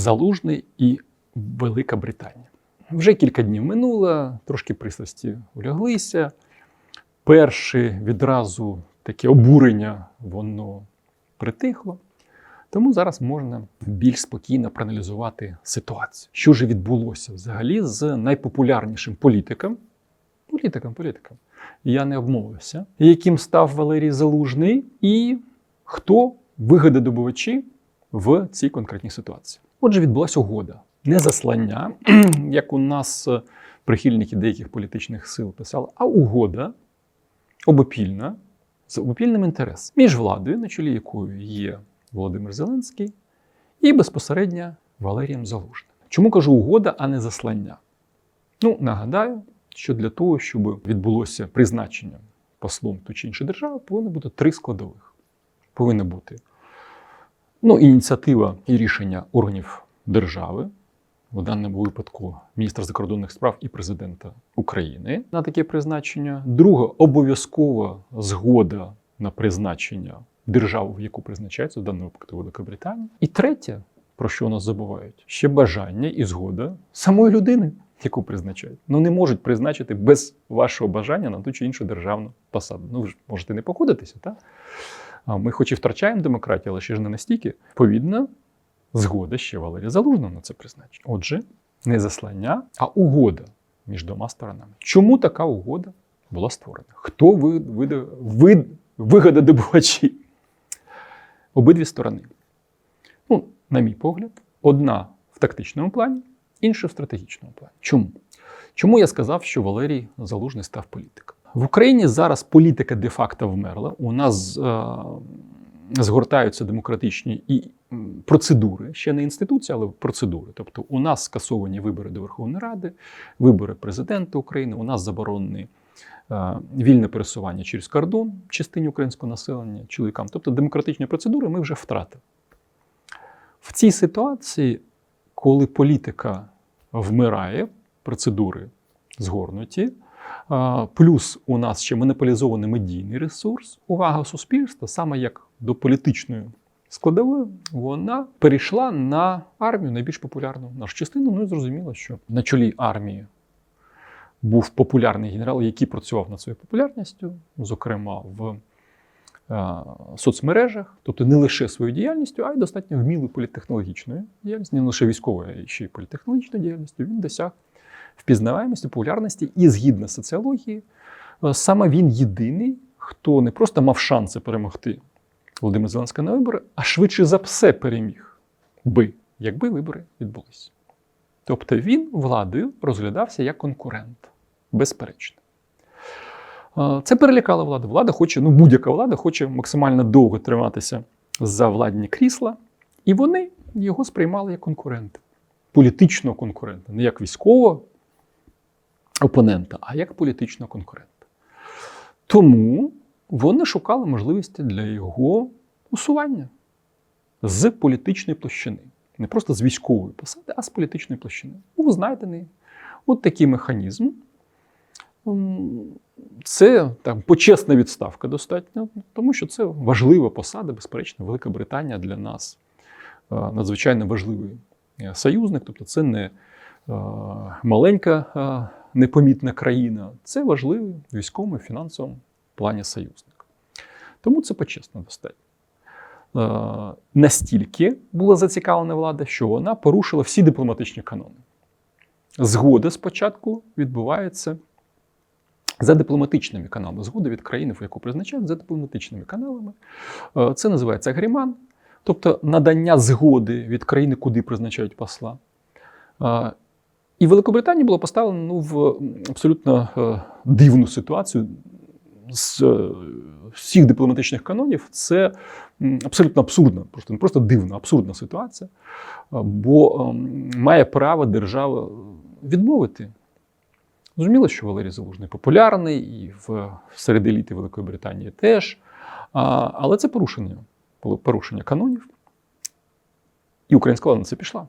Залужний і Велика Британія. Вже кілька днів минуло, трошки пристрасті уляглися. Перше відразу таке обурення воно притихло. Тому зараз можна більш спокійно проаналізувати ситуацію. Що ж відбулося взагалі з найпопулярнішим політиком, політиком, політиком, я не обмовився, яким став Валерій Залужний, і хто вигододобувачі в цій конкретній ситуації. Отже, відбулася угода. Не заслання, як у нас е, прихильники деяких політичних сил писали, а угода обопільна з обопільним інтересом між владою, на чолі якою є Володимир Зеленський, і безпосередньо Валерієм Залужним. Чому кажу угода, а не заслання? Ну, нагадаю, що для того, щоб відбулося призначення послом ту чи іншу держави, повинно бути три складових. Повинна бути ну, ініціатива і рішення органів держави, в даному випадку міністра закордонних справ і президента України на таке призначення. Друге обов'язкова згода на призначення держави, в яку призначається в даному випадку Великобританія. І третє, про що нас забувають, ще бажання і згода самої людини, яку призначають. Ну не можуть призначити без вашого бажання на ту чи іншу державну посаду. Ну ви ж можете не погодитися, так? Ми хоч і втрачаємо демократію, але ще ж не настільки. Відповідно, згода ще Валерія Залужного на це призначення. Отже, не заслання, а угода між двома сторонами. Чому така угода була створена? Хто ви, ви, ви. Обидві сторони. Ну, на мій погляд, одна в тактичному плані, інша в стратегічному плані. Чому? Чому я сказав, що Валерій Залужний став політиком? В Україні зараз політика де-факто вмерла. У нас е, згортаються демократичні і процедури, ще не інституції, але процедури. Тобто, у нас скасовані вибори до Верховної Ради, вибори президента України, у нас заборонені е, вільне пересування через кордон частині українського населення, чоловікам. Тобто демократичні процедури ми вже втратили. В цій ситуації, коли політика вмирає, процедури згорнуті, плюс у нас ще монополізований медійний ресурс, увага суспільства, саме як до політичної складової, вона перейшла на армію, найбільш популярну нашу частину. Ну і зрозуміло, що на чолі армії був популярний генерал, який працював над своєю популярністю, зокрема в е, соцмережах, тобто не лише своєю діяльністю, а й достатньо вмілою політтехнологічною діяльністю, не лише військовою, а ще й політтехнологічною діяльністю, він досяг впізнаваємості, популярності, і згідно з соціології, е, саме він єдиний, хто не просто мав шанси перемогти Володимира Зеленського на вибори, а швидше за все переміг би, якби вибори відбулися. Тобто він владою розглядався як конкурент, безперечно. Е, Це перелякало владу. Влада хоче, ну будь-яка влада хоче максимально довго триматися за владні крісла, і вони його сприймали як конкурента, політичного конкурента, не як військового опонента, а як політичного конкурента. Тому вони шукали можливості для його усування з політичної площини. Не просто з військової посади, а з політичної площини. Був знайдений от такий механізм. Це там почесна відставка достатньо, тому що це важлива посада, безперечно, Велика Британія для нас е, надзвичайно важливий е, союзник. Тобто, це не е, маленька непомітна країна, це важливий військовому і фінансовому плані союзник. Тому це почесно достатньо. Е, Настільки була зацікавлена влада, що вона порушила всі дипломатичні канони. Згода спочатку відбувається за дипломатичними каналами. Згода від країни, в яку призначають, за дипломатичними каналами. Е, Це називається агріман, тобто надання згоди від країни, куди призначають посла. І Великобританія була поставлена ну, в абсолютно е, дивну ситуацію. З е, всіх дипломатичних канонів це абсолютно абсурдна, просто просто дивна, абсурдна ситуація. Е, Бо ем, має право держава відмовити Зрозуміло, що Валерій Залужний популярний і в серед еліти Великої Британії теж. А, але це порушення, було порушення канонів. І українська влада на це пішла.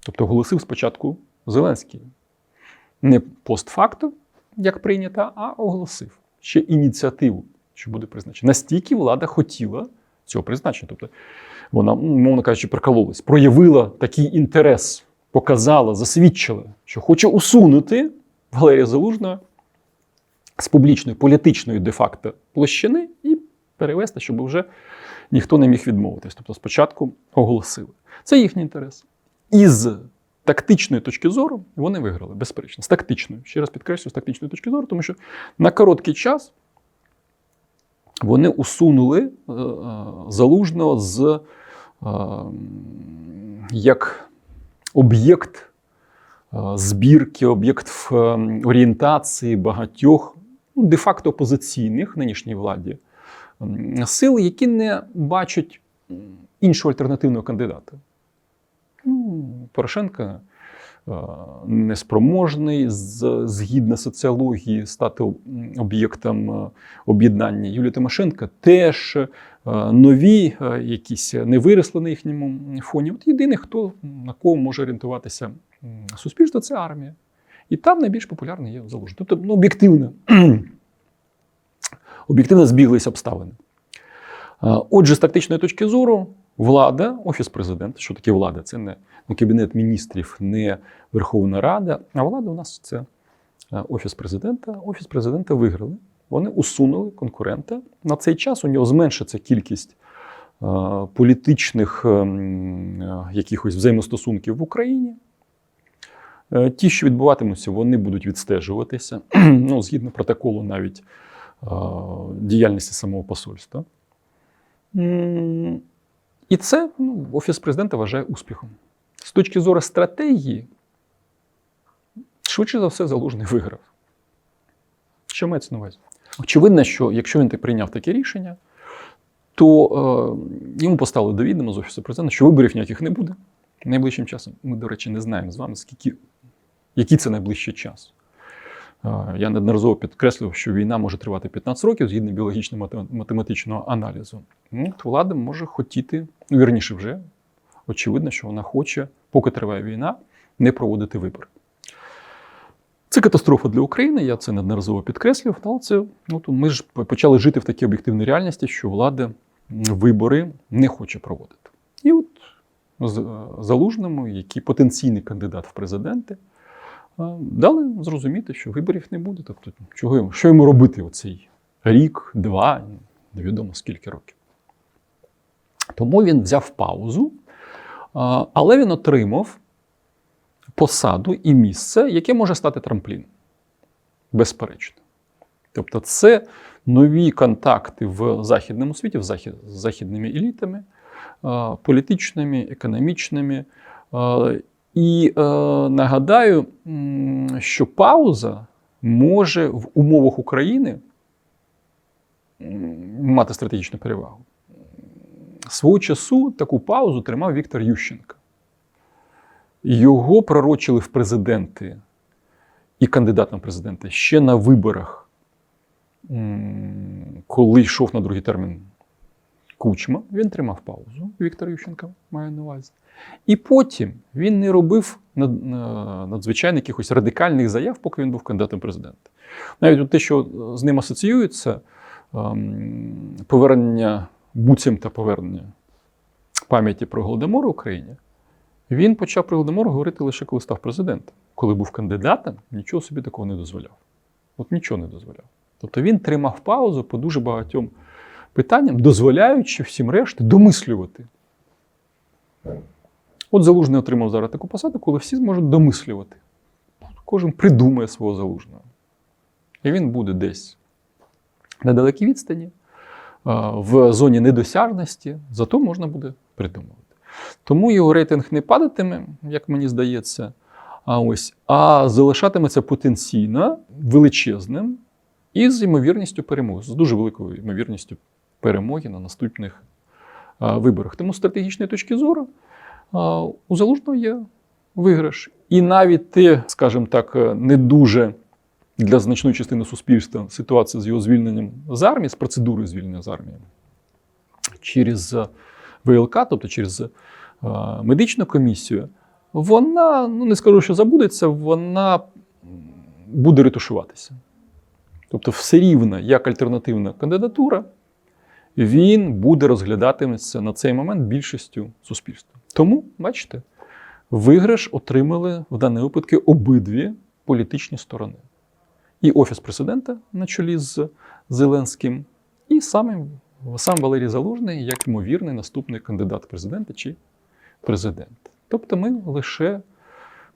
Тобто оголосив спочатку Зеленський. Не постфактум, як прийнято, а оголосив ще ініціативу, що буде призначена. Настільки влада хотіла цього призначення. Тобто вона, мовно кажучи, прокололась, проявила такий інтерес, показала, засвідчила, що хоче усунути Валерія Залужного з публічної політичної де-факто площини і перевести, щоб вже ніхто не міг відмовитись. Тобто спочатку оголосили. Це їхній інтерес. І з тактичної точки зору вони виграли, безперечно. З тактичної, ще раз підкреслюю, з тактичної точки зору, тому що на короткий час вони усунули е, е, залужного з е, як об'єкт збірки, об'єкт орієнтації багатьох ну, де-факто опозиційних нинішній владі сил, які не бачать іншого альтернативного кандидата. Порошенка е, неспроможний згідно соціології стати об'єктом е, об'єднання. Юлія Тимошенко теж е, нові, якісь не виросли на їхньому фоні. От єдиний, хто на кого може орієнтуватися суспільство, це армія. І там найбільш популярний є залужний. Тобто, ну, об'єктивно, об'єктивно збіглись обставини. Отже, з тактичної точки зору, влада, офіс президента, що таке влада? Це не не кабінет міністрів, не Верховна Рада. А влада у нас це е, офіс президента. Офіс президента виграли. Вони усунули конкурента. На цей час у нього зменшиться кількість е, політичних ем, е, якихось взаємостосунків в Україні. Ті, що відбуватимуться, вони будуть відстежуватися. ну, згідно протоколу навіть діяльності самого посольства. І це ну, Офіс президента вважає успіхом. З точки зору стратегії, швидше за все, залужний виграв. Що мається на увазі? Очевидно, що якщо він прийняв таке рішення, то е, йому поставили до з Офісу президента, що виборів ніяких не буде найближчим часом. Ми, до речі, не знаємо з вами, скільки, який це найближчий час. Я неодноразово підкреслював, що війна може тривати 15 років згідно біологічно-математичного аналізу. Ну, от влада може хотіти, ну, вірніше вже, очевидно, що вона хоче, поки триває війна, не проводити вибори. Це катастрофа для України, я це неодноразово підкреслював, але це от ми ж почали жити в такій об'єктивній реальності, що влада вибори не хоче проводити. І от з- залужному, який потенційний кандидат в президенти, дали зрозуміти, що виборів не буде. Тобто, чого йому, що йому робити оцей рік, два, невідомо скільки років. Тому він взяв паузу, але він отримав посаду і місце, яке може стати трампліном. Безперечно. Тобто, це нові контакти в західному світі, з західними елітами, політичними, економічними. І е, нагадаю, що пауза може в умовах України мати стратегічну перевагу. Свого часу таку паузу тримав Віктор Ющенко. Його пророчили в президенти і кандидат на президенти ще на виборах, коли йшов на другий термін Кучма, він тримав паузу. Віктор Ющенко маю на увазі. І потім він не робив надзвичайно якихось радикальних заяв, поки він був кандидатом президента. Навіть те, що з ним асоціюється, ем, повернення буцім та повернення пам'яті про Голодомор в Україні, він почав про Голодомор говорити лише коли став президентом. Коли був кандидатом, нічого собі такого не дозволяв. От нічого не дозволяв. Тобто він тримав паузу по дуже багатьом питанням, дозволяючи всім решті домислювати. От Залужний отримав зараз таку посаду, коли всі зможуть домислювати. Кожен придумає свого залужного. І він буде десь на далекій відстані, в зоні недосяжності, зато можна буде придумувати. Тому його рейтинг не падатиме, як мені здається, а, ось, а залишатиметься потенційно величезним і з ймовірністю перемоги, з дуже великою ймовірністю перемоги на наступних виборах. Тому з стратегічної точки зору у залужного є виграш. І навіть те, скажімо так, е, не дуже для значної частини суспільства ситуація з його звільненням з армії, з процедурою звільнення з армії через е, ВЛК, тобто через е, медичну комісію, вона, ну не скажу, що забудеться, вона буде ретушуватися. Тобто, все рівно як альтернативна кандидатура, він буде розглядатиметься на цей момент більшістю суспільства. Тому, бачите, виграш отримали в даному випадку обидві політичні сторони. І Офіс президента на чолі з Зеленським, і сам, сам Валерій Залужний як ймовірний наступний кандидат в президенти чи президент. Тобто ми лише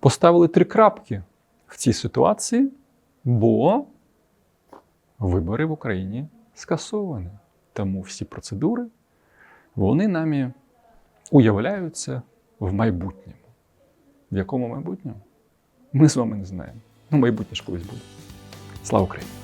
поставили три крапки в цій ситуації, бо вибори в Україні скасовані. Тому всі процедури вони намі уявляються в майбутньому. В якому майбутньому? Ми з вами не знаємо. Ну, майбутнє ж колись буде. Слава Україні!